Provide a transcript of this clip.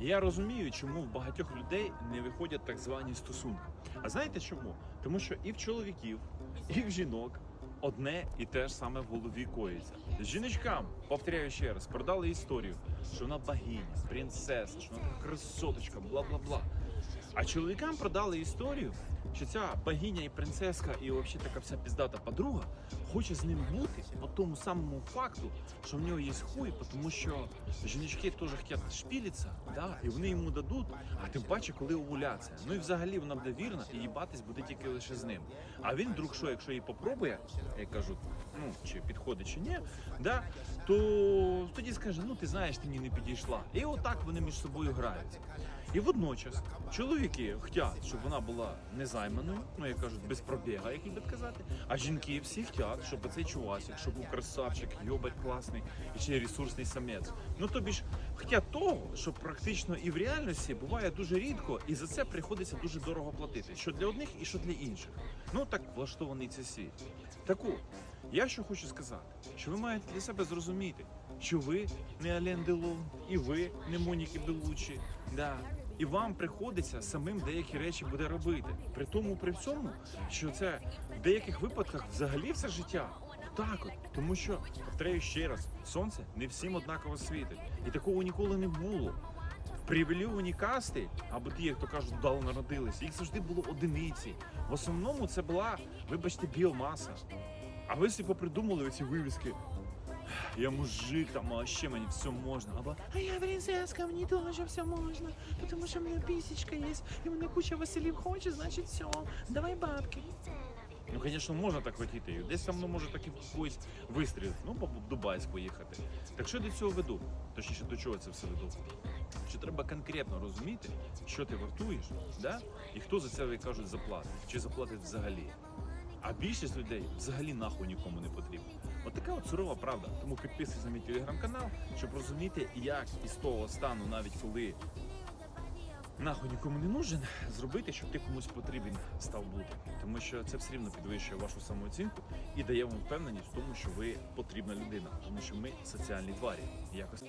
Я розумію, чому в багатьох людей не виходять так звані стосунки. А знаєте чому? Тому що і в чоловіків, і в жінок одне і те ж саме в голові коїться. Жіночкам, повторяю ще раз, продали історію, що вона богиня, принцеса, що вона красоточка, бла бла бла. А чоловікам продали історію, що ця богиня і принцеска, і взагалі така вся піздата подруга хоче з ним бути по тому самому факту, що в нього є хуй, тому що жіночки теж хочуть шпілитися, да, і вони йому дадуть, а тим паче, коли овуляція. Ну і взагалі вона буде вірна і їбатись буде тільки лише з ним. А він вдруг що, якщо її попробує, як кажуть, ну чи підходить, чи ні, да, то тоді скаже, ну ти знаєш, ти мені не підійшла. І отак вони між собою граються. І водночас чоловіки хочуть, щоб вона була незайманою, ну як кажуть, без пробіга, як любять казати. А жінки всі хочуть, щоб цей чувасик, щоб був красавчик, йобать класний і ще ресурсний самець. Ну тобі ж хочуть того, що практично і в реальності буває дуже рідко, і за це приходиться дуже дорого платити. Що для одних і що для інших. Ну так влаштований цей світ. Так я що хочу сказати, що ви маєте для себе зрозуміти, що ви не Ален Делон, і ви не Моніки Белучі. Да. І вам приходиться самим деякі речі буде робити. При тому, при всьому, що це в деяких випадках взагалі все життя. Так от, тому що повторяю ще раз, сонце не всім однаково світить, і такого ніколи не було. Привілювані касти, або ті, то кажуть, вдало народилися, їх завжди було одиниці. В основному це була, вибачте, біомаса. А ви собі попридумали оці вивіски. Я мужик, там, а ще мені все можна. Або А я принцесска, мне тоже все можно, потому что у меня писечка есть, и у меня куча Василий хочет, значит все, давай бабки. Ну, звісно, можна так хотіти. І Десь там воно може так і в когось вистрілити. Ну, по Дубайсь поїхати. Так що я до цього веду? Точніше, до чого це все веду? Що треба конкретно розуміти, що ти вартуєш, да? і хто за це, кажуть, заплатить, чи заплатить взагалі. А більшість людей взагалі нахуй нікому не потрібна. От така от сурова правда. Тому підписуйся на мій телеграм-канал, щоб розуміти, як із того стану, навіть коли нахуй нікому не нужен, зробити, щоб ти комусь потрібен став бути. Тому що це все рівно підвищує вашу самооцінку і дає вам впевненість в тому, що ви потрібна людина, тому що ми соціальні тварі. Якось.